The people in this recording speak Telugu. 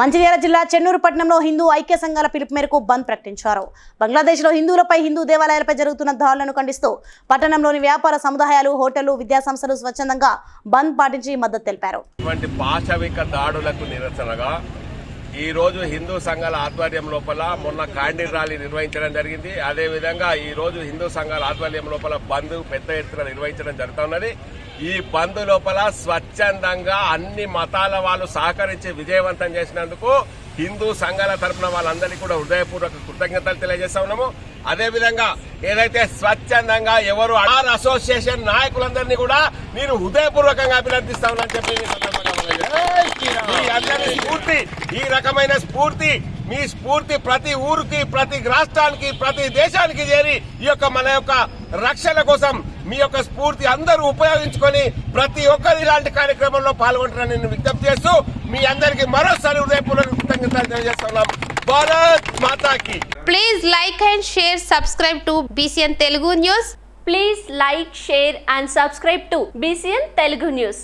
మంచిర్యాల జిల్లా చెన్నూరు పట్టణంలో హిందూ ఐక్య సంఘాల పిలుపు మేరకు బంద్ ప్రకటించారు. బంగ్లాదేశ్లో హిందువులపై హిందూ దేవాలయాలపై జరుగుతున్న దాడులను ఖండిస్తూ పట్టణంలోని వ్యాపార సముదాయాలు హోటళ్ళు విద్యాసంస్థలు స్వచ్ఛందంగా బంద్ పాటించి మద్దతు తెలిపారు. ఇటువంటి పాశవిక దాడులకు నిరసనగా ఈ రోజు హిందూ సంఘాల ఆధ్వర్యం లోపల మొన్న క్యాండిల్ ర్యాలీ నిర్వహించడం జరిగింది. అదేవిధంగా ఈ రోజు హిందూ సంఘాల ఆధ్వర్యం లోపల బంద్ పెద్ద ఎత్తున నిర్వహించడం జరుగుతున్నది ఈ బంద్ లోపల స్వచ్ఛందంగా అన్ని మతాల వాళ్ళు సహకరించి విజయవంతం చేసినందుకు హిందూ సంఘాల తరపున వాళ్ళందరికీ కూడా హృదయపూర్వక కృతజ్ఞతలు తెలియజేస్తా ఉన్నాము. అదేవిధంగా ఏదైతే స్వచ్ఛందంగా ఎవరు ఆర్ అసోసియేషన్ నాయకులందరినీ కూడా నేను హృదయపూర్వకంగా అభినందిస్తా చెప్పి ఈ స్ఫూర్తి ఈ రకమైన స్ఫూర్తి మీ స్ఫూర్తి ప్రతి ఊరికి ప్రతి రాష్ట్రానికి ప్రతి దేశానికి చేరి ఈ యొక్క మన యొక్క రక్షణ కోసం మీ యొక్క స్ఫూర్తి అందరూ ఉపయోగించుకొని ప్రతి ఒక్కరు ఇలాంటి కార్యక్రమంలో పాల్గొంటారని నేను విజ్ఞప్తి చేస్తూ మీ అందరికీ మరోసారి హృదయపూర్వక కృతజ్ఞతలు తెలియజేస్తున్నాం. భారత్ మాతాకి. Please like and share subscribe to BCN Telugu news please like share and subscribe to BCN Telugu news